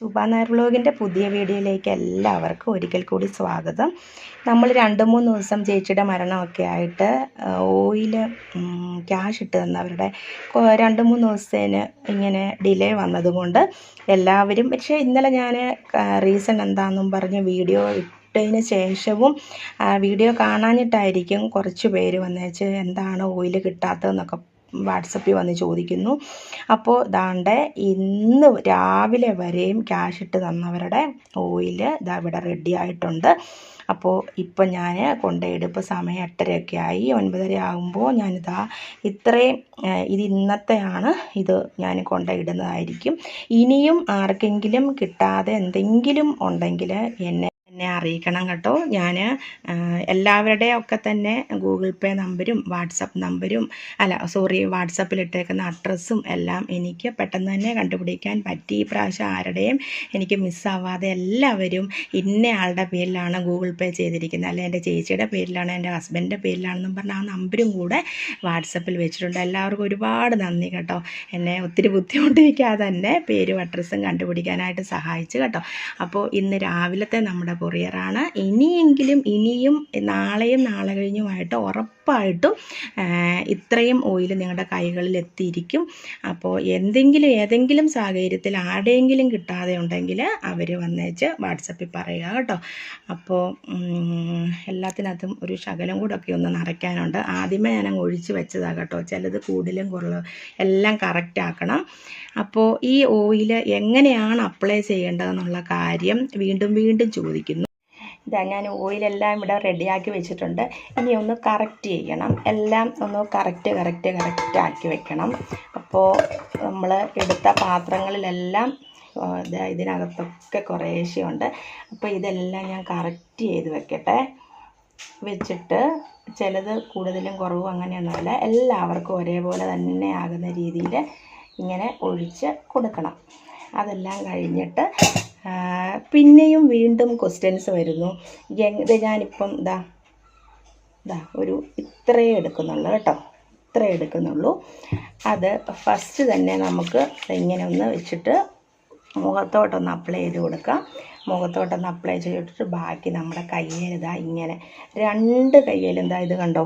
ശുഭ നായർ വ്ലോഗിന്റെ പുതിയ വീഡിയോയിലേക്ക് എല്ലാവർക്കും ഒരിക്കൽ കൂടി സ്വാഗതം. നമ്മൾ രണ്ട് മൂന്ന് ദിവസം ചേച്ചിയുടെ മരണമൊക്കെ ആയിട്ട് ഓയിൽ ക്യാഷ് ഇട്ട് തന്നവരുടെ രണ്ട് മൂന്ന് ദിവസത്തേന് ഇങ്ങനെ ഡിലേ വന്നതുകൊണ്ട് എല്ലാവരും പക്ഷേ ഇന്നലെ ഞാൻ റീസൺ എന്താണെന്നും പറഞ്ഞ് വീഡിയോ ഇട്ടതിന് ശേഷവും വീഡിയോ കാണാഞ്ഞിട്ടായിരിക്കും കുറച്ച് പേര് വന്നേച്ച് എന്താണ് ഓയിൽ കിട്ടാത്തതെന്നൊക്കെ വാട്സപ്പിൽ വന്ന് ചോദിക്കുന്നു. അപ്പോൾ ദാണ്ടെ ഇന്ന് രാവിലെ വരെയും ക്യാഷ് ഇട്ട് തന്നവരുടെ ഓയിൽ ഇതാ ഇവിടെ റെഡി ആയിട്ടുണ്ട്. അപ്പോൾ ഇപ്പം ഞാൻ കൊണ്ടുപോയിട്ട് ഇപ്പോൾ സമയം എട്ടരയൊക്കെ ആയി. ഒൻപതര ആകുമ്പോൾ ഞാനിതാ ഇത്രയും ഇത് ഇന്നത്തെയാണ് ഇത് ഞാൻ കൊണ്ടുപോയിടുന്നതായിരിക്കും ഇനിയും ആർക്കെങ്കിലും കിട്ടാതെ എന്തെങ്കിലും ഉണ്ടെങ്കിൽ എന്നെ എന്നെ അറിയിക്കണം കേട്ടോ. ഞാൻ എല്ലാവരുടെയും ഒക്കെ തന്നെ ഗൂഗിൾ പേ നമ്പരും വാട്സപ്പ് നമ്പരും അല്ല സോറി വാട്സപ്പിൽ ഇട്ടേക്കുന്ന അഡ്രസ്സും എല്ലാം എനിക്ക് പെട്ടെന്ന് തന്നെ കണ്ടുപിടിക്കാൻ പറ്റി. ഈ പ്രാവശ്യം ആരുടെയും എനിക്ക് മിസ്സാവാതെ എല്ലാവരും ഇന്ന ആളുടെ പേരിലാണ് ഗൂഗിൾ പേ ചെയ്തിരിക്കുന്നത്. അല്ലെ എന്റെ ചേച്ചിയുടെ പേരിലാണ് എന്റെ ഹസ്ബൻഡിന്റെ പേരിലാണെന്നും പറഞ്ഞാൽ ആ നമ്പരും കൂടെ വാട്സപ്പിൽ വെച്ചിട്ടുണ്ട്. എല്ലാവർക്കും ഒരുപാട് നന്ദി കേട്ടോ. എന്നെ ഒത്തിരി ബുദ്ധിമുട്ടിക്കാതെ തന്നെ പേരും അഡ്രസ്സും കണ്ടുപിടിക്കാനായിട്ട് സഹായിച്ചു കേട്ടോ. അപ്പോൾ ഇന്ന് രാവിലത്തെ നമ്മുടെ കൊറിയറാണ് ഇനിയെങ്കിലും ഇനിയും നാളെയും നാളെ കഴിഞ്ഞുമായിട്ട് ഉറപ്പായിട്ടും ഇത്രയും ഓയിൽ നിങ്ങളുടെ കൈകളിൽ എത്തിയിരിക്കും. അപ്പോൾ എന്തെങ്കിലും ഏതെങ്കിലും സാഹചര്യത്തിൽ ആരുടെയെങ്കിലും കിട്ടാതെ ഉണ്ടെങ്കിൽ അവർ വന്നേച്ച് വാട്സപ്പിൽ പറയുക കേട്ടോ. അപ്പോൾ എല്ലാത്തിനകത്തും ഒരു ശകലം കൂടെ ഒക്കെ ഒന്ന് നിറയ്ക്കാനുണ്ട്. ആദ്യമേ ഞാൻ ഒഴിച്ച് വെച്ചതാണ് കേട്ടോ. ചിലത് കൂടുതലും കുറവ് എല്ലാം കറക്റ്റ് ആക്കണം. അപ്പോൾ ഈ ഓയിൽ എങ്ങനെയാണ് അപ്ലൈ ചെയ്യേണ്ടതെന്നുള്ള കാര്യം വീണ്ടും വീണ്ടും ചോദിക്കുന്നു. ഇതാ ഞാൻ ഓയിലെല്ലാം ഇവിടെ റെഡിയാക്കി വെച്ചിട്ടുണ്ട്. ഇനി ഒന്ന് കറക്റ്റ് ചെയ്യണം. എല്ലാം ഒന്ന് കറക്റ്റ് കറക്റ്റ് കറക്റ്റ് ആക്കി വെക്കണം. അപ്പോൾ നമ്മൾ എടുത്ത പാത്രങ്ങളിലെല്ലാം ഇതിനകത്തൊക്കെ കുറേശ്ശെയുണ്ട് അപ്പോൾ ഇതെല്ലാം ഞാൻ കറക്റ്റ് ചെയ്ത് വെക്കട്ടെ. വെച്ചിട്ട് ചിലത് കൂടുതലും കുറവും അങ്ങനെയൊന്നുമല്ല എല്ലാവർക്കും ഒരേപോലെ തന്നെ ആകുന്ന രീതിയിൽ ഇങ്ങനെ ഒഴിച്ച് കൊടുക്കണം. അതെല്ലാം കഴിഞ്ഞിട്ട് പിന്നെയും വീണ്ടും ക്വസ്റ്റ്യൻസ് വരുന്നു. ഇത് ഞാനിപ്പം ഇതാ ഇതാ ഒരു ഇത്രയേ എടുക്കുന്നുള്ളൂ കേട്ടോ. ഇത്രയേ എടുക്കുന്നുള്ളൂ. അത് ഫസ്റ്റ് തന്നെ നമുക്ക് ഇങ്ങനെ ഒന്ന് വെച്ചിട്ട് മുഖത്തോട്ടൊന്ന് അപ്ലൈ ചെയ്ത് കൊടുക്കാം. മുഖത്തോട്ടൊന്ന് അപ്ലൈ ചെയ്തിട്ട് ബാക്കി നമ്മുടെ കയ്യിൽ ഇതാ ഇങ്ങനെ രണ്ട് കയ്യിലും ഇതാ ഇത് കണ്ടോ?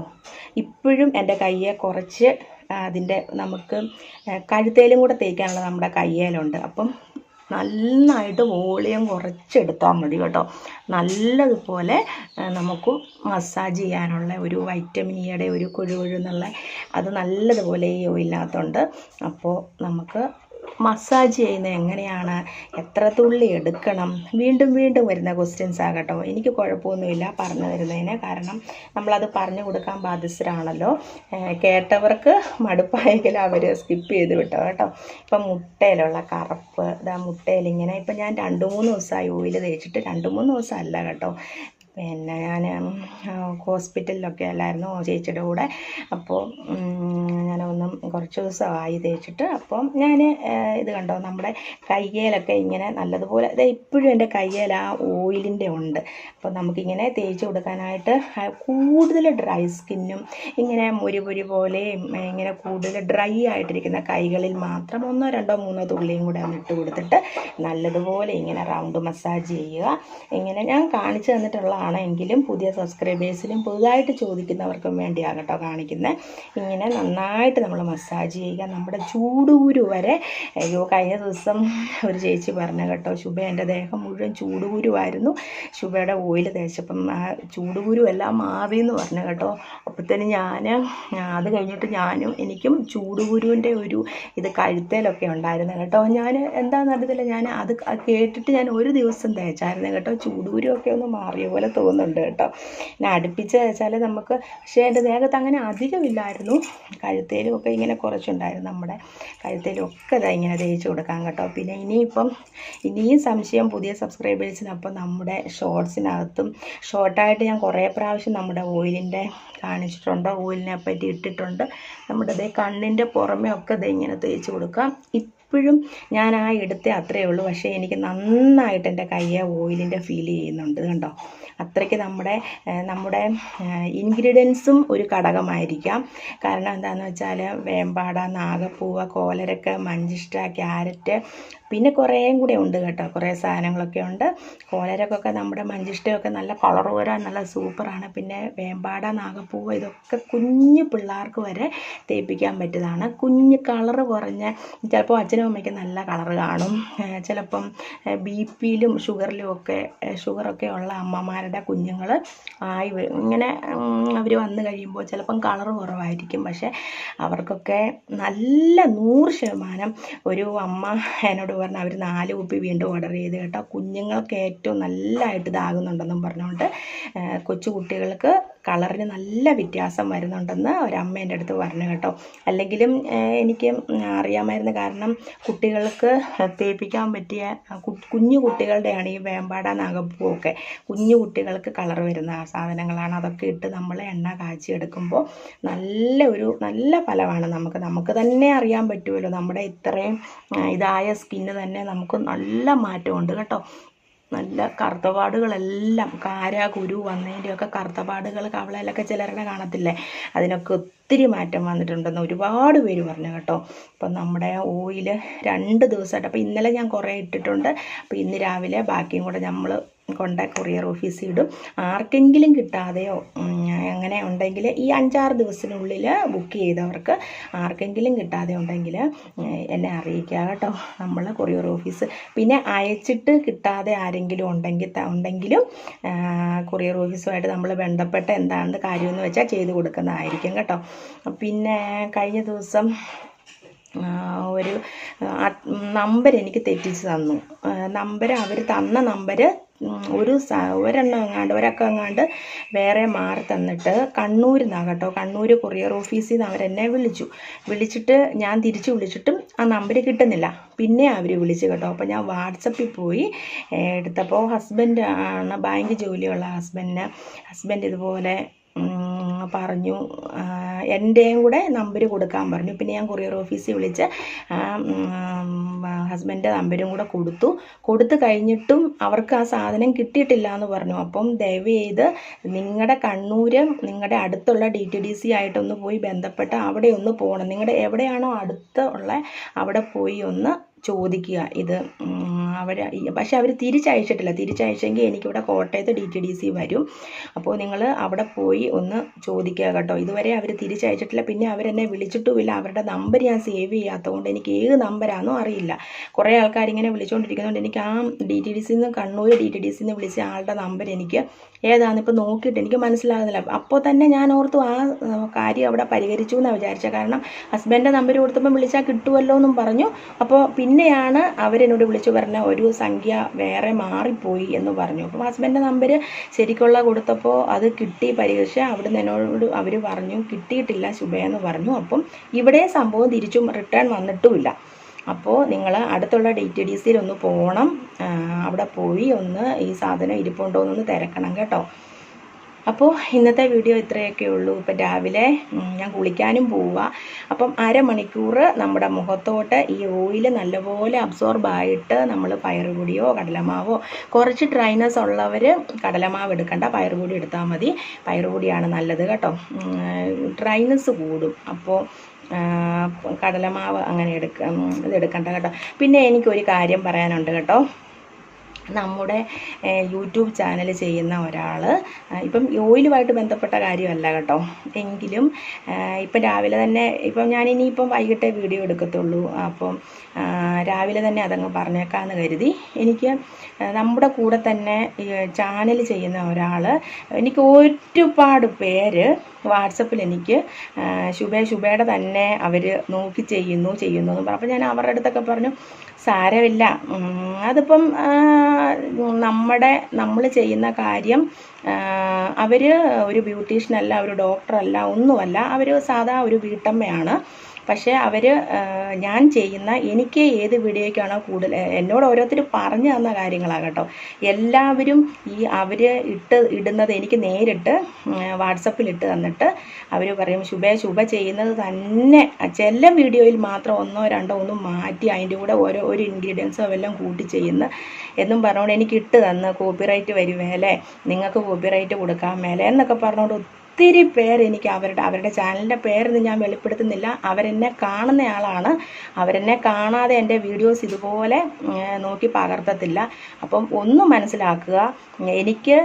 ഇപ്പോഴും എന്റെ കയ്യെ കുറച്ച് അതിന്റെ നമുക്ക് കഴുത്തേലും കൂടെ തേക്കാനുള്ള നമ്മുടെ കയ്യേലുണ്ട്. അപ്പം നന്നായിട്ട് വോളിയം കുറച്ചെടുത്താൽ മതി കേട്ടോ. നല്ലതുപോലെ നമുക്ക് മസാജ് ചെയ്യാനുള്ള ഒരു വൈറ്റമിൻ ഇയുടെ ഒരു കൊഴുകൊഴുന്നുള്ള അത് നല്ലതുപോലെ ഈ ഓയിലിനകത്തുണ്ട് അപ്പോൾ നമുക്ക് മസാജ് ചെയ്യുന്നത് എങ്ങനെയാണ്? എത്ര തുള്ളി എടുക്കണം? വീണ്ടും വീണ്ടും വരുന്ന ക്വസ്റ്റ്യൻസ് ആകട്ടോ. എനിക്ക് കുഴപ്പമൊന്നുമില്ല പറഞ്ഞു തരുന്നതിന്. കാരണം നമ്മളത് പറഞ്ഞു കൊടുക്കാൻ ബാധ്യസ്ഥരാണല്ലോ. കേട്ടവർക്ക് മടുപ്പായെങ്കിൽ അവർ സ്കിപ്പ് ചെയ്ത് വിട്ടോ കേട്ടോ. ഇപ്പം മുട്ടയിലുള്ള കറുപ്പ് ഇതാ മുട്ടയിലിങ്ങനെ ഇപ്പം ഞാൻ രണ്ട് മൂന്ന് ദിവസമായി ഓയിൽ തേച്ചിട്ട് രണ്ട് മൂന്ന് ദിവസം അല്ല കേട്ടോ. പിന്നെ ഞാൻ ഹോസ്പിറ്റലിലൊക്കെ അല്ലായിരുന്നു ചേച്ചിയുടെ കൂടെ. അപ്പോൾ ഞാനൊന്നും കുറച്ച് ദിവസമായി തേച്ചിട്ട് അപ്പം ഞാൻ ഇത് കണ്ടോ നമ്മുടെ കയ്യേലൊക്കെ ഇങ്ങനെ നല്ലതുപോലെ ഇത് ഇപ്പോഴും എന്റെ കയ്യേൽ ആ ഓയിലിന്റെ ഉണ്ട്. അപ്പോൾ നമുക്കിങ്ങനെ തേച്ച് കൊടുക്കാനായിട്ട് കൂടുതൽ ഡ്രൈ സ്കിന്നും ഇങ്ങനെ മുരി മുരി പോലെയും ഇങ്ങനെ കൂടുതൽ ഡ്രൈ ആയിട്ടിരിക്കുന്ന കൈകളിൽ മാത്രം ഒന്നോ രണ്ടോ മൂന്നോ തുള്ളിയും കൂടെ ഒന്ന് ഇട്ട് കൊടുത്തിട്ട് നല്ലതുപോലെ ഇങ്ങനെ റൗണ്ട് മസാജ് ചെയ്യുക. ഇങ്ങനെ ഞാൻ കാണിച്ചു തന്നിട്ടുള്ളതാണ് എങ്കിലും പുതിയ സബ്സ്ക്രൈബേഴ്സിനും പുതുതായിട്ട് ചോദിക്കുന്നവർക്കും വേണ്ടിയാണ് കേട്ടോ കാണിക്കുന്നത് ഇങ്ങനെ നന്നായിട്ട് നമ്മൾ മസാജ് ചെയ്യുക. നമ്മുടെ ചൂടുകുരു വരെ അയ്യോ കഴിഞ്ഞ ദിവസം ഒരു ചേച്ചി പറഞ്ഞു കേട്ടോ ശുഭ എന്റെ ദേഹം മുഴുവൻ ചൂടുകുരുവായിരുന്നു. ശുഭയുടെ ഓയിൽ തേച്ചപ്പം ആ ചൂടുകുരു എല്ലാം മാറി എന്ന് പറഞ്ഞു കേട്ടോ. അപ്പോഴത്തേന് ഞാൻ അത് കഴിഞ്ഞിട്ട് ഞാനും എനിക്കും ചൂടുകുരുവിന്റെ ഒരു ഇത് കഴുത്തേലൊക്കെ ഉണ്ടായിരുന്നു കേട്ടോ. ഞാൻ എന്താണെന്ന് അറിയത്തില്ല. ഞാൻ അത് കേട്ടിട്ട് ഞാൻ ഒരു ദിവസം തേച്ചായിരുന്നു കേട്ടോ. ചൂടുകുരുവൊക്കെ ഒന്ന് മാറിയ പോലെ തോന്നുന്നുണ്ട് കേട്ടോ. പിന്നെ അടുപ്പിച്ച് വെച്ചാൽ നമുക്ക് പക്ഷേ എന്റെ ദേഹത്ത് അങ്ങനെ അധികമില്ലായിരുന്നു. കഴുത്തേലും ഒക്കെ ഇങ്ങനെ കുറച്ചുണ്ടായിരുന്നു നമ്മുടെ കഴുത്തേലും ഒക്കെ ഇതാ ഇങ്ങനെ തേച്ച് കൊടുക്കാം കേട്ടോ. പിന്നെ ഇനിയിപ്പം ഇനിയും സംശയം പുതിയ സബ്സ്ക്രൈബേഴ്സിനപ്പം നമ്മുടെ ഷോർട്സിനകത്തും ഷോർട്ടായിട്ട് ഞാൻ കുറേ പ്രാവശ്യം നമ്മുടെ ഓയിലിന്റെ കാണിച്ചിട്ടുണ്ട്. ഓയിലിനെ പറ്റി ഇട്ടിട്ടുണ്ട്. നമ്മുടെ ഇതേ കണ്ണിന്റെ പുറമേ ഒക്കെ ഇതേ ഇങ്ങനെ തേച്ച് കൊടുക്കാം. ഇപ്പോഴും ഞാൻ ആ എടുത്ത അത്രയേ ഉള്ളൂ. പക്ഷേ എനിക്ക് നന്നായിട്ട് എന്റെ കയ്യെ ഓയിലിന്റെ ഫീൽ ചെയ്യുന്നുണ്ട് കണ്ടോ? അത്രയ്ക്ക് നമ്മുടെ നമ്മുടെ ഇൻഗ്രീഡിയൻസും ഒരു ഘടകമായിരിക്കാം. കാരണം എന്താണെന്ന് വെച്ചാൽ വേമ്പാട നാഗപ്പൂവ കോലരക്ക മഞ്ചിഷ്ട ക്യാരറ്റ് പിന്നെ കുറേയും കൂടെ ഉണ്ട് കേട്ടോ. കുറേ സാധനങ്ങളൊക്കെ ഉണ്ട്. കോലരക്കൊക്കെ നമ്മുടെ മഞ്ചിഷ്ടയൊക്കെ നല്ല കളർ വരാൻ നല്ല സൂപ്പറാണ് പിന്നെ വേമ്പാട നാഗപ്പൂവ് ഇതൊക്കെ കുഞ്ഞു പിള്ളേർക്ക് വരെ തേപ്പിക്കാൻ പറ്റിയതാണ് കുഞ്ഞ് കളറ് കുറഞ്ഞ ചിലപ്പോൾ അച്ഛനും അമ്മയ്ക്കും നല്ല കളർ കാണും. ചിലപ്പം ബി പിയിലും ഷുഗറിലും ഒക്കെ ഷുഗറൊക്കെ ഉള്ള അമ്മമാരുടെ കുഞ്ഞുങ്ങൾ ആയി ഇങ്ങനെ അവർ വന്നു കഴിയുമ്പോൾ ചിലപ്പം കളർ കുറവായിരിക്കും. പക്ഷേ അവർക്കൊക്കെ നല്ല നൂറ് ശതമാനം ഒരു അമ്മ എന്നോട് പറഞ്ഞു അവർ നാല് കുപ്പി വീണ്ടും ഓർഡർ ചെയ്ത് കേട്ടോ. കുഞ്ഞുങ്ങൾക്ക് ഏറ്റവും നല്ലതായിട്ട് ഇതാകുന്നുണ്ടെന്നും പറഞ്ഞുകൊണ്ട് കൊച്ചു കുട്ടികൾക്ക് കളറിന് നല്ല വ്യത്യാസം വരുന്നുണ്ടെന്ന് ഒരമ്മ എന്റെ അടുത്ത് പറഞ്ഞു കേട്ടോ. അല്ലെങ്കിലും എനിക്ക് അറിയാമായിരുന്നു കാരണം കുട്ടികൾക്ക് തേപ്പിക്കാൻ പറ്റിയ കുഞ്ഞു കുട്ടികളുടെയാണ് ഈ വേമ്പാട നാഗപ്പൂവൊക്കെ കുഞ്ഞു കുട്ടികൾക്ക് കളർ വരുന്ന സാധനങ്ങളാണ്. അതൊക്കെ ഇട്ട് നമ്മൾ എണ്ണ കാച്ചിയെടുക്കുമ്പോൾ നല്ല ഒരു നല്ല ഫലമാണ് നമുക്ക്. നമുക്ക് തന്നെ അറിയാൻ പറ്റുമല്ലോ. നമ്മുടെ ഇത്രയും ഇതായ സ്കിന്ന് തന്നെ നമുക്ക് നല്ല മാറ്റമുണ്ട് കേട്ടോ. നല്ല കറുത്തപാടുകളെല്ലാം കാര കുരു വന്നതിന്റെയൊക്കെ കറുത്തപാടുകൾ കവളയിലൊക്കെ ചിലരുടെ കാണത്തില്ലേ? അതിനൊക്കെ ഒത്തിരി മാറ്റം വന്നിട്ടുണ്ടെന്ന് ഒരുപാട് പേര് പറഞ്ഞു കേട്ടോ. അപ്പം നമ്മുടെ ഓയിൽ രണ്ട് ദിവസമായിട്ട് അപ്പോൾ ഇന്നലെ ഞാൻ കുറേ ഇട്ടിട്ടുണ്ട്. അപ്പോൾ ഇന്ന് രാവിലെ ബാക്കിയും കൂടെ നമ്മൾ കൊണ്ട് കൊറിയർ ഓഫീസിൽ ഇടും. ആർക്കെങ്കിലും കിട്ടാതെയോ അങ്ങനെ ഉണ്ടെങ്കിൽ ഈ അഞ്ചാറ് ദിവസത്തിനുള്ളിൽ ബുക്ക് ചെയ്തവർക്ക് ആർക്കെങ്കിലും കിട്ടാതെ ഉണ്ടെങ്കിൽ എന്നെ അറിയിക്കുക കേട്ടോ. നമ്മൾ കൊറിയർ ഓഫീസ് പിന്നെ അയച്ചിട്ട് കിട്ടാതെ ആരെങ്കിലും ഉണ്ടെങ്കിൽ ഉണ്ടെങ്കിലും കൊറിയർ ഓഫീസുമായിട്ട് നമ്മൾ ബന്ധപ്പെട്ട് എന്താണെന്ന് കാര്യമെന്ന് വെച്ചാൽ ചെയ്ത് കൊടുക്കുന്നതായിരിക്കും കേട്ടോ. പിന്നെ കഴിഞ്ഞ ദിവസം ഒരു നമ്പർ എനിക്ക് തെറ്റിച്ച് തന്നു. നമ്പർ അവർ തന്ന നമ്പർ ഒരു ഒരെണ്ണം എങ്ങാണ്ട് ഒരക്കം എങ്ങാണ്ട് വേറെ മാറി തന്നിട്ട് കണ്ണൂരിൽ നിന്നാണ് കേട്ടോ. കണ്ണൂർ കൊറിയർ ഓഫീസിൽ നിന്ന് അവരെന്നെ വിളിച്ചു. വിളിച്ചിട്ട് ഞാൻ തിരിച്ച് വിളിച്ചിട്ടും ആ നമ്പർ കിട്ടുന്നില്ല. പിന്നെ അവർ വിളിച്ചു കേട്ടോ. അപ്പോൾ ഞാൻ വാട്സപ്പിൽ പോയി എടുത്തപ്പോൾ ഹസ്ബൻഡ് ആണ് ബാങ്ക് ജോലിയുള്ള ഹസ്ബൻഡിന് ഹസ്ബൻഡ് ഇതുപോലെ പറഞ്ഞു എന്റെയും കൂടെ നമ്പർ കൊടുക്കാൻ പറഞ്ഞു. പിന്നെ ഞാൻ കൊറിയർ ഓഫീസിൽ വിളിച്ച് ഹസ്ബൻഡിന്റെ നമ്പരും കൂടെ കൊടുത്തു. കൊടുത്തു കഴിഞ്ഞിട്ടും അവർക്ക് ആ സാധനം കിട്ടിയിട്ടില്ല എന്ന് പറഞ്ഞു. അപ്പം ദയവ് ചെയ്ത് നിങ്ങളുടെ കണ്ണൂർ നിങ്ങളുടെ അടുത്തുള്ള ഡി ടി ഡി സി ആയിട്ടൊന്ന് പോയി ബന്ധപ്പെട്ട് അവിടെ ഒന്ന് പോകണം നിങ്ങളുടെ എവിടെയാണോ അടുത്ത് ഉള്ള അവിടെ പോയി ഒന്ന് ചോദിക്കുക. ഇത് അവർ പക്ഷെ അവർ തിരിച്ചയച്ചിട്ടില്ല. തിരിച്ചയച്ചെങ്കിൽ എനിക്കിവിടെ കോട്ടയത്ത് ഡി ടി ഡി സി വരും. അപ്പോൾ നിങ്ങൾ അവിടെ പോയി ഒന്ന് ചോദിക്കുക കേട്ടോ. ഇതുവരെ അവർ തിരിച്ചയച്ചിട്ടില്ല. പിന്നെ അവരെന്നെ വിളിച്ചിട്ടുമില്ല. അവരുടെ നമ്പർ ഞാൻ സേവ് ചെയ്യാത്തതുകൊണ്ട് എനിക്ക് ഏത് നമ്പരാണെന്നോ അറിയില്ല. കുറേ ആൾക്കാർ ഇങ്ങനെ വിളിച്ചുകൊണ്ടിരിക്കുന്നതുകൊണ്ട് എനിക്ക് ആ ഡി ടി ഡി സിന്ന് കണ്ണൂർ ഡി ടി ഡി സിന്ന് വിളിച്ച ആളുടെ നമ്പർ എനിക്ക് ഏതാണെന്ന് ഇപ്പോൾ നോക്കിയിട്ട് എനിക്ക് മനസ്സിലാകുന്നില്ല. അപ്പോൾ തന്നെ ഞാൻ ഓർത്തു ആ കാര്യം അവിടെ പരിഹരിച്ചു എന്നാണ് വിചാരിച്ചത്. കാരണം ഹസ്ബൻഡിന്റെ നമ്പർ കൊടുത്തപ്പോൾ വിളിച്ചാൽ കിട്ടുമല്ലോ എന്നും പറഞ്ഞു. അപ്പോൾ പിന്നെയാണ് അവരെന്നോട് വിളിച്ചു പറഞ്ഞ ഒരു സംഖ്യ വേറെ മാറിപ്പോയി എന്ന് പറഞ്ഞു. അപ്പോൾ ഹസ്ബൻഡിന്റെ നമ്പർ ശരിക്കുള്ള കൊടുത്തപ്പോൾ അത് കിട്ടി പരീക്ഷ. അവിടുന്ന് എന്നോട് അവർ പറഞ്ഞു കിട്ടിയിട്ടില്ല ശുഭയെന്ന് പറഞ്ഞു. അപ്പം ഇവിടെ സംഭവം തിരിച്ചും റിട്ടേൺ വന്നിട്ടുമില്ല. അപ്പോൾ നിങ്ങൾ അടുത്തുള്ള ഡി ടി ഡി സിയിൽ ഒന്ന് പോകണം അവിടെ പോയി ഒന്ന് ഈ സാധനം ഇരിപ്പുണ്ടോ എന്നൊന്ന് തിരക്കണം കേട്ടോ. അപ്പോൾ ഇന്നത്തെ വീഡിയോ ഇത്രയൊക്കെ ഉള്ളൂ. ഇപ്പം രാവിലെ ഞാൻ കുളിക്കാനും പോവുക അപ്പം അരമണിക്കൂർ നമ്മുടെ മുഖത്തോട്ട് ഈ ഓയിൽ നല്ലപോലെ അബ്സോർബ് ആയിട്ട് നമ്മൾ പയറുപൊടിയോ കടലമാവോ കുറച്ച് ഡ്രൈനസ് ഉള്ളവർ കടലമാവ് എടുക്കണ്ട പയറുപൊടി എടുത്താൽ മതി. പയറുപൊടിയാണ് നല്ലത് കേട്ടോ. ഡ്രൈനസ് കൂടും. അപ്പോൾ കടലമാവ് അങ്ങനെ എടുക്ക ഇതെടുക്കണ്ട കേട്ടോ. പിന്നെ എനിക്കൊരു കാര്യം പറയാനുണ്ട് കേട്ടോ. നമ്മുടെ യൂട്യൂബ് ചാനൽ ചെയ്യുന്ന ഒരാൾ ഇപ്പം ഓയിലുമായിട്ട് ബന്ധപ്പെട്ട കാര്യമല്ല കേട്ടോ. എങ്കിലും ഇപ്പം രാവിലെ തന്നെ ഇപ്പം ഞാനിനിയിപ്പം വൈകിട്ടേ വീഡിയോ എടുക്കത്തുള്ളൂ. അപ്പം രാവിലെ തന്നെ അതങ്ങ് പറഞ്ഞേക്കാമെന്ന് കരുതി. എനിക്ക് നമ്മുടെ കൂടെ തന്നെ ചാനൽ ചെയ്യുന്ന ഒരാൾ എനിക്ക് ഒരുപാട് പേര് വാട്സപ്പിൽ എനിക്ക് ശുഭേ ശുഭയുടെ തന്നെ അവർ നോക്കി ചെയ്യുന്നു ചെയ്യുന്നു എന്ന് പറഞ്ഞു. അപ്പോൾ ഞാൻ അവരുടെ അടുത്തൊക്കെ പറഞ്ഞു സാരമില്ല. അതിപ്പം നമ്മുടെ നമ്മൾ ചെയ്യുന്ന കാര്യം അവർ ഒരു ബ്യൂട്ടീഷ്യനല്ല ഒരു ഡോക്ടറല്ല ഒന്നുമല്ല. അവർ സാധാ ഒരു വീട്ടമ്മയാണ്. പക്ഷേ അവർ ഞാൻ ചെയ്യുന്ന എനിക്ക് ഏത് വീഡിയോയ്ക്കാണോ കൂടുതൽ എന്നോട് ഓരോരുത്തർ പറഞ്ഞു തന്ന കാര്യങ്ങളാണ് കേട്ടോ. എല്ലാവരും ഈ അവർ ഇട്ട് ഇടുന്നത് എനിക്ക് നേരിട്ട് വാട്സപ്പിൽ ഇട്ട് തന്നിട്ട് അവർ പറയും ശുഭ ശുഭ ചെയ്യുന്നത് തന്നെ. ചില വീഡിയോയിൽ മാത്രം ഒന്നോ രണ്ടോ ഒന്നും മാറ്റി അതിന്റെ കൂടെ ഓരോ ഒരു ഇൻഗ്രീഡിയൻസോ എല്ലാം കൂട്ടി ചെയ്യുന്ന എന്നും പറഞ്ഞുകൊണ്ട് എനിക്ക് ഇട്ട് തന്ന് കോപ്പിറൈറ്റ് വരുമേലെ നിങ്ങൾക്ക് കോപ്പിറൈറ്റ് കൊടുക്കാൻ മേലെ എന്നൊക്കെ പറഞ്ഞുകൊണ്ട് ഒത്തിരി പേര് എനിക്ക് അവരുടെ അവരുടെ ചാനലിന്റെ പേരൊന്നും ഞാൻ വെളിപ്പെടുത്തുന്നില്ല. അവരെന്നെ കാണുന്ന ആളാണ്. അവരെന്നെ കാണാതെ എന്റെ വീഡിയോസ് ഇതുപോലെ നോക്കി പകർത്തത്തില്ല. അപ്പം ഒന്ന് മനസ്സിലാക്കുക എനിക്ക്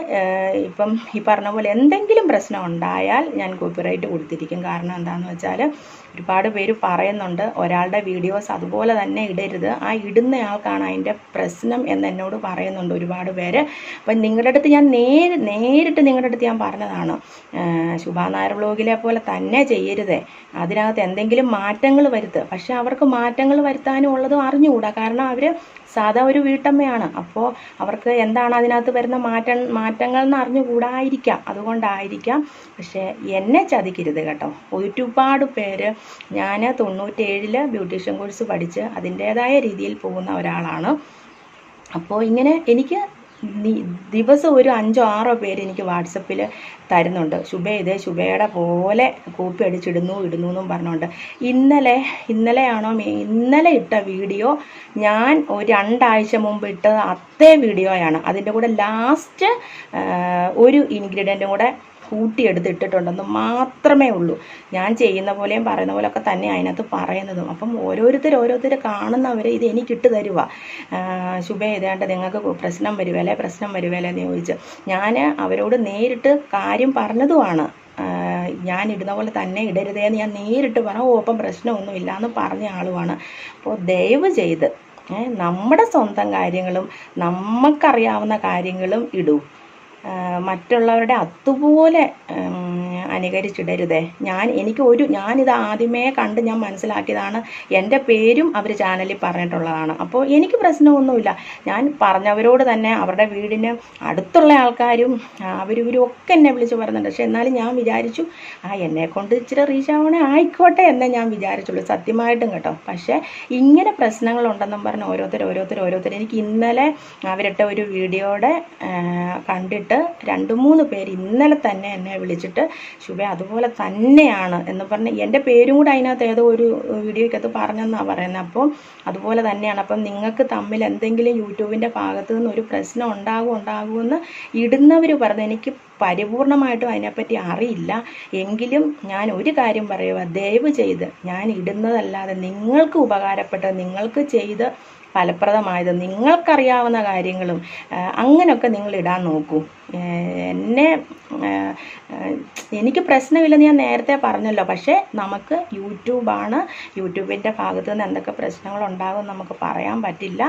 ഇപ്പം ഈ പറഞ്ഞ പോലെ എന്തെങ്കിലും പ്രശ്നം ഉണ്ടായാൽ ഞാൻ കോപ്പിറൈറ്റ് കൊടുത്തിരിക്കും. കാരണം എന്താണെന്ന് വെച്ചാൽ ഒരുപാട് പേര് പറയുന്നുണ്ട് ഒരാളുടെ വീഡിയോസ് അതുപോലെ തന്നെ ഇടരുത്. ആ ഇടുന്ന ഇടുന്നയാൾക്കാണ് അതിന്റെ പ്രശ്നം എന്ന് എന്നോട് പറയുന്നുണ്ട് ഒരുപാട് പേര്. അപ്പം നിങ്ങളുടെ അടുത്ത് ഞാൻ നേരി നേരിട്ട് നിങ്ങളുടെ അടുത്ത് ഞാൻ പറഞ്ഞതാണ്. ശുഭാനായർ ശുഭാ നായർ വ്ലോഗിലെ പോലെ തന്നെ ചെയ്യരുതേ. അതിനകത്ത് എന്തെങ്കിലും മാറ്റങ്ങൾ വരുത്തുക പക്ഷെ അവർക്ക് മാറ്റങ്ങൾ വരുത്താനും ഉള്ളതും അറിഞ്ഞുകൂടാ. കാരണം അവർ സാധാ ഒരു വീട്ടമ്മയാണ്. അപ്പോൾ അവർക്ക് എന്താണ് അതിനകത്ത് വരുന്ന മാറ്റ മാറ്റങ്ങൾ എന്ന് അറിഞ്ഞുകൂടായിരിക്കാം. അതുകൊണ്ടായിരിക്കാം പക്ഷേ എന്നെ ചതിക്കരുത് കേട്ടോ. ഒരുപാട് പേര് ഞാൻ തൊണ്ണൂറ്റേഴിൽ ബ്യൂട്ടീഷ്യൻ കോഴ്സ് പഠിച്ച് അതിന്റേതായ രീതിയിൽ പോകുന്ന ഒരാളാണ്. അപ്പോൾ ഇങ്ങനെ എനിക്ക് ദിവസം ഒരു അഞ്ചോ ആറോ പേര് എനിക്ക് വാട്സപ്പിൽ തരുന്നുണ്ട്. ശുഭ ഇത് ശുഭയുടെ പോലെ കോപ്പി അടിച്ചിടുന്നു ഇടുന്നു എന്നും പറഞ്ഞുകൊണ്ട്. ഇന്നലെ ഇന്നലെയാണോ ഇന്നലെ ഇട്ട വീഡിയോ ഞാൻ ഒരു രണ്ടാഴ്ച മുമ്പ് ഇട്ട അതേ വീഡിയോയാണ്. അതിന്റെ കൂടെ ലാസ്റ്റ് ഒരു ഇൻഗ്രീഡിയന്റും കൂടെ കൂട്ടിയെടുത്ത് ഇട്ടിട്ടുണ്ടെന്ന് മാത്രമേ ഉള്ളൂ. ഞാൻ ചെയ്യുന്ന പോലെയും പറയുന്ന പോലെയൊക്കെ തന്നെ അതിനകത്ത് പറയുന്നതും. അപ്പം ഓരോരുത്തർ ഓരോരുത്തർ കാണുന്നവർ ഇത് എനിക്ക് ഇട്ട് തരുക ശുഭ ഏതാണ്ട് നിങ്ങൾക്ക് പ്രശ്നം വരുവേലേ പ്രശ്നം വരുവേലേ എന്ന് ചോദിച്ച് ഞാൻ അവരോട് നേരിട്ട് കാര്യം പറഞ്ഞതുമാണ്. ഞാൻ ഇടുന്ന പോലെ തന്നെ ഇടരുതേ എന്ന് ഞാൻ നേരിട്ട് പറഞ്ഞു. ഓ അപ്പം പ്രശ്നമൊന്നുമില്ല എന്ന് പറഞ്ഞ ആളുമാണ്. അപ്പോൾ ദയവ് ചെയ്ത് നമ്മുടെ സ്വന്തം കാര്യങ്ങളും നമുക്കറിയാവുന്ന കാര്യങ്ങളും ഇടൂ. മറ്റുള്ളവരുടെ അതുപോലെ അനുകരിച്ചിടരുതേ. ഞാൻ എനിക്ക് ഒരു ഞാനിത് ആദ്യമേ കണ്ട് ഞാൻ മനസ്സിലാക്കിയതാണ്. എന്റെ പേരും അവർ ചാനലിൽ പറഞ്ഞിട്ടുള്ളതാണ്. അപ്പോൾ എനിക്ക് പ്രശ്നമൊന്നുമില്ല. ഞാൻ പറഞ്ഞവരോട് തന്നെ അവരുടെ വീടിന് അടുത്തുള്ള ആൾക്കാരും അവരിവരും അവരും ഒക്കെ എന്നെ വിളിച്ച് പറയുന്നുണ്ട് പക്ഷെ എന്നാലും ഞാൻ വിചാരിച്ചു ആ എന്നെ കൊണ്ട് ഇച്ചിരി റീച്ച് ആവണേ ആയിക്കോട്ടെ എന്നേ ഞാൻ വിചാരിച്ചുള്ളൂ. സത്യമായിട്ടും കേട്ടോ. പക്ഷേ ഇങ്ങനെ പ്രശ്നങ്ങളുണ്ടെന്നും പറഞ്ഞ് ഓരോരുത്തർ ഓരോരുത്തർ ഓരോരുത്തർ. എനിക്ക് ഇന്നലെ അവരിട്ട ഒരു വീഡിയോയുടെ കണ്ടിട്ട് രണ്ട് മൂന്ന് പേര് ഇന്നലെ തന്നെ എന്നെ വിളിച്ചിട്ട് ശുഭ അതുപോലെ തന്നെയാണ് എന്ന് പറഞ്ഞ് എന്റെ പേരും കൂടെ അതിനകത്ത് ഏതോ ഒരു വീഡിയോയ്ക്കകത്ത് പറഞ്ഞെന്നാണ് പറയുന്നത് അപ്പോൾ അതുപോലെ തന്നെയാണ്. അപ്പം നിങ്ങൾക്ക് തമ്മിൽ എന്തെങ്കിലും യൂട്യൂബിന്റെ ഭാഗത്ത് നിന്ന് ഒരു പ്രശ്നം ഉണ്ടാകും ഉണ്ടാകുമെന്ന് ഇടുന്നവർ പറഞ്ഞു എനിക്ക് പരിപൂർണമായിട്ടും അതിനെപ്പറ്റി അറിയില്ല. എങ്കിലും ഞാൻ ഒരു കാര്യം പറയുക ദയവ് ചെയ്ത് ഞാൻ ഇടുന്നതല്ലാതെ നിങ്ങൾക്ക് ഉപകാരപ്പെട്ട നിങ്ങൾക്ക് ചെയ്ത് ഫലപ്രദമായത്. നിങ്ങൾക്കറിയാവുന്ന കാര്യങ്ങളും അങ്ങനെയൊക്കെ നിങ്ങൾ ഇടാൻ നോക്കൂ. എന്നെ എനിക്ക് പ്രശ്നമില്ലെന്ന് ഞാൻ നേരത്തെ പറഞ്ഞല്ലോ. പക്ഷേ നമുക്ക് യൂട്യൂബാണ്. യൂട്യൂബിന്റെ ഭാഗത്ത് നിന്ന് എന്തൊക്കെ പ്രശ്നങ്ങളുണ്ടാകും നമുക്ക് പറയാൻ പറ്റില്ല.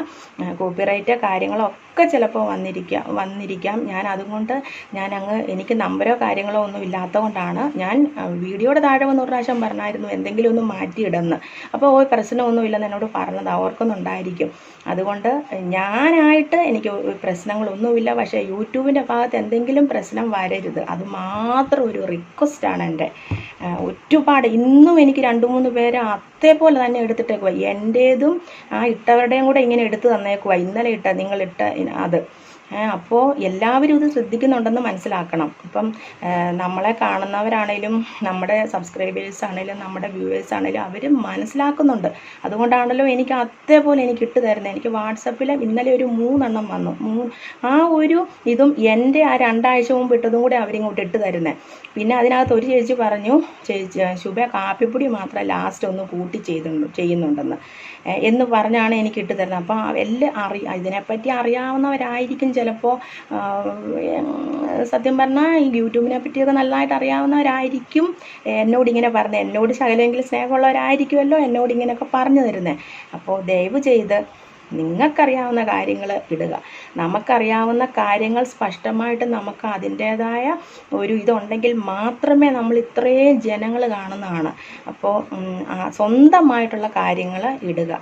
കോപ്പിറൈറ്റ് കാര്യങ്ങളൊക്കെ ചിലപ്പോൾ വന്നിരിക്കാം വന്നിരിക്കാം. ഞാൻ അതുകൊണ്ട് ഞാൻ അങ്ങ് എനിക്ക് നമ്പരോ കാര്യങ്ങളോ ഒന്നും ഇല്ലാത്തതുകൊണ്ടാണ് ഞാൻ വീഡിയോയുടെ താഴെ ഒരു പ്രാവശ്യം പറഞ്ഞായിരുന്നു എന്തെങ്കിലും ഒന്ന് മാറ്റിയിടുന്ന്. അപ്പോൾ ഓ പ്രശ്നമൊന്നുമില്ലെന്ന് എന്നോട് പറഞ്ഞത് ഓർക്കുന്നുണ്ടായിരിക്കും. അതുകൊണ്ട് ഞാനായിട്ട് എനിക്ക് പ്രശ്നങ്ങളൊന്നുമില്ല. പക്ഷേ യൂട്യൂബിന്റെ ഭാഗത്ത് എന്തെങ്കിലും പ്രശ്നം വരരുത്. അത് മാത്രം ഒരു റിക്വസ്റ്റാണ് എന്റെ. ഒരുപാട് ഇന്നും എനിക്ക് രണ്ട് മൂന്ന് പേര് അതേപോലെ തന്നെ എടുത്തിട്ടേക്കുവാ. എന്റേതും ആ ഇട്ടവരുടെയും കൂടെ ഇങ്ങനെ എടുത്ത് തന്നേക്കുവാ. ഇന്നലെ ഇട്ട നിങ്ങളിട്ട അത്. അപ്പോൾ എല്ലാവരും ഇത് ശ്രദ്ധിക്കുന്നുണ്ടെന്ന് മനസ്സിലാക്കണം. ഇപ്പം നമ്മളെ കാണുന്നവരാണേലും നമ്മുടെ സബ്സ്ക്രൈബേഴ്സ് ആണേലും നമ്മുടെ വ്യൂവേഴ്സ് ആണേലും അവർ മനസ്സിലാക്കുന്നുണ്ട്. അതുകൊണ്ടാണല്ലോ എനിക്ക് അതേപോലെ എനിക്ക് ഇട്ട് തരുന്നത് എനിക്ക് വാട്സപ്പിൽ ഇന്നലെ ഒരു മൂന്നെണ്ണം വന്നു. മൂ ആ ഒരു ഇതും എന്റെ ആ രണ്ടാഴ്ച മുമ്പ് ഇട്ടതും കൂടെ അവരിങ്ങോട്ട് ഇട്ട് തരുന്നത് പിന്നെ അതിനകത്ത് ഒരു ചേച്ചി പറഞ്ഞു ചേച്ചി ശുഭ കാപ്പിപ്പൊടി മാത്രം ലാസ്റ്റ് ഒന്ന് കൂട്ടി ചെയ്തു ചെയ്യുന്നുണ്ടെന്ന്. എന്ന് പറഞ്ഞാണ് എനിക്ക് ഇട്ട് തരുന്നത്. അപ്പോൾ എല്ലാം അറി ഇതിനെപ്പറ്റി അറിയാവുന്നവരായിരിക്കും ചിലപ്പോൾ സത്യം പറഞ്ഞാൽ ഈ യൂട്യൂബിനെ പറ്റിയൊക്കെ നല്ലതായിട്ട് അറിയാവുന്നവരായിരിക്കും എന്നോട് ഇങ്ങനെ പറഞ്ഞത്. എന്നോട് ശകലമെങ്കിലും സ്നേഹമുള്ളവരായിരിക്കുമല്ലോ എന്നോട് ഇങ്ങനെയൊക്കെ പറഞ്ഞു തരുന്നത്. അപ്പോൾ ദയവ് ചെയ്ത് നിങ്ങൾക്കറിയാവുന്ന കാര്യങ്ങൾ ഇടുക. നമുക്കറിയാവുന്ന കാര്യങ്ങൾ സ്പഷ്ടമായിട്ട് നമുക്ക് അതിന്റേതായ ഒരു ഇതുണ്ടെങ്കിൽ മാത്രമേ നമ്മൾ ഇത്രയും ജനങ്ങൾ കാണുന്നതാണ്. അപ്പോൾ സ്വന്തമായിട്ടുള്ള കാര്യങ്ങൾ ഇടുക.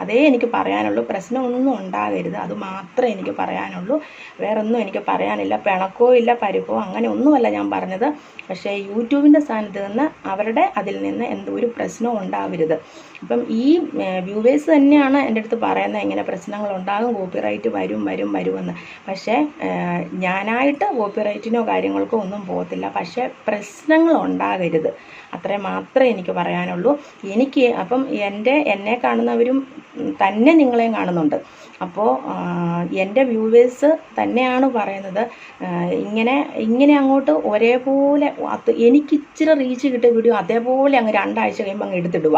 അതേ എനിക്ക് പറയാനുള്ളൂ. പ്രശ്നമൊന്നും ഉണ്ടാകരുത് അത് മാത്രമേ എനിക്ക് പറയാനുള്ളൂ. വേറൊന്നും എനിക്ക് പറയാനില്ല. പിണക്കോ ഇല്ല പരിപ്പോ അങ്ങനെ ഒന്നുമല്ല ഞാൻ പറഞ്ഞത്. പക്ഷേ യൂട്യൂബിന്റെ സ്ഥാനത്ത് നിന്ന് അവരുടെ അതിൽ നിന്ന് എന്തോ ഒരു പ്രശ്നവും ഉണ്ടാവരുത്. അപ്പം ഈ വ്യൂവേഴ്സ് തന്നെയാണ് എന്റെ അടുത്ത് പറയുന്നത് ഇങ്ങനെ പ്രശ്നങ്ങൾ ഉണ്ടാകും കോപ്പിറൈറ്റ് വരും വരും വരുമെന്ന്. പക്ഷേ ഞാനായിട്ട് കോപ്പിറൈറ്റിനോ കാര്യങ്ങൾക്കോ ഒന്നും പോകത്തില്ല. പക്ഷേ പ്രശ്നങ്ങൾ ഉണ്ടാകരുത്. അത്രേ മാത്രമേ എനിക്ക് പറയാനുള്ളൂ. എനിക്ക് അപ്പം എന്റെ എന്നെ കാണുന്നവരും തന്നെ നിങ്ങളെയും കാണുന്നുണ്ട്. അപ്പോൾ എന്റെ വ്യൂവേഴ്സ് തന്നെയാണ് പറയുന്നത് ഇങ്ങനെ ഇങ്ങനെ അങ്ങോട്ട് ഒരേപോലെ അത് എനിക്ക് ഇച്ചിരി റീച്ച് കിട്ടിയ വീഡിയോ അതേപോലെ അങ്ങ് രണ്ടാഴ്ച കഴിയുമ്പോൾ അങ്ങ് എടുത്തിടുക.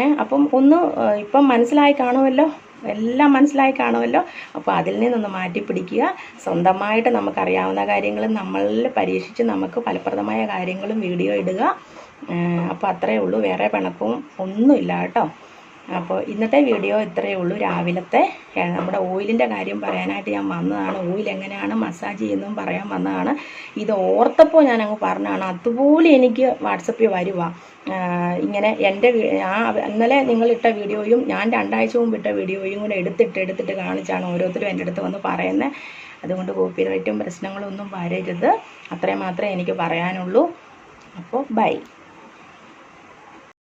ഏ അപ്പം ഒന്ന് ഇപ്പം മനസ്സിലായി കാണുമല്ലോ? എല്ലാം മനസ്സിലായി കാണുമല്ലോ? അപ്പോൾ അതിൽ നിന്നൊന്ന് മാറ്റി പിടിക്കുക. സ്വന്തമായിട്ട് നമുക്കറിയാവുന്ന കാര്യങ്ങൾ നമ്മളിൽ പരീക്ഷിച്ച് നമുക്ക് ഫലപ്രദമായ കാര്യങ്ങളും വീഡിയോ ഇടുക. അപ്പോൾ അത്രയേ ഉള്ളൂ. വേറെ പിണക്കവും ഒന്നുമില്ല കേട്ടോ. അപ്പോൾ ഇന്നത്തെ വീഡിയോ ഇത്രയേ ഉള്ളൂ. രാവിലത്തെ നമ്മുടെ ഓയിലിന്റെ കാര്യം പറയാനായിട്ട് ഞാൻ വന്നതാണ്. ഓയിൽ എങ്ങനെയാണ് മസാജ് ചെയ്യുന്നതും പറയാൻ വന്നതാണ്. ഇത് ഓർത്തപ്പോൾ ഞാൻ അങ്ങ് പറഞ്ഞതാണ്. അതുപോലെ എനിക്ക് വാട്സപ്പിൽ വരുക ഇങ്ങനെ എന്റെ ആ ഇന്നലെ നിങ്ങൾ ഇട്ട വീഡിയോയും ഞാൻ രണ്ടാഴ്ച മുമ്പ് ഇട്ട വീഡിയോയും കൂടെ എടുത്തിട്ട് എടുത്തിട്ട് കാണിച്ചാണ് ഓരോരുത്തരും എന്റെ അടുത്ത് വന്ന് പറയുന്നത് അതുകൊണ്ട് കോപ്പി റൈറ്റും പ്രശ്നങ്ങളൊന്നും വരരുത്. അത്രയും മാത്രമേ എനിക്ക് പറയാനുള്ളൂ. അപ്പോൾ ബൈ.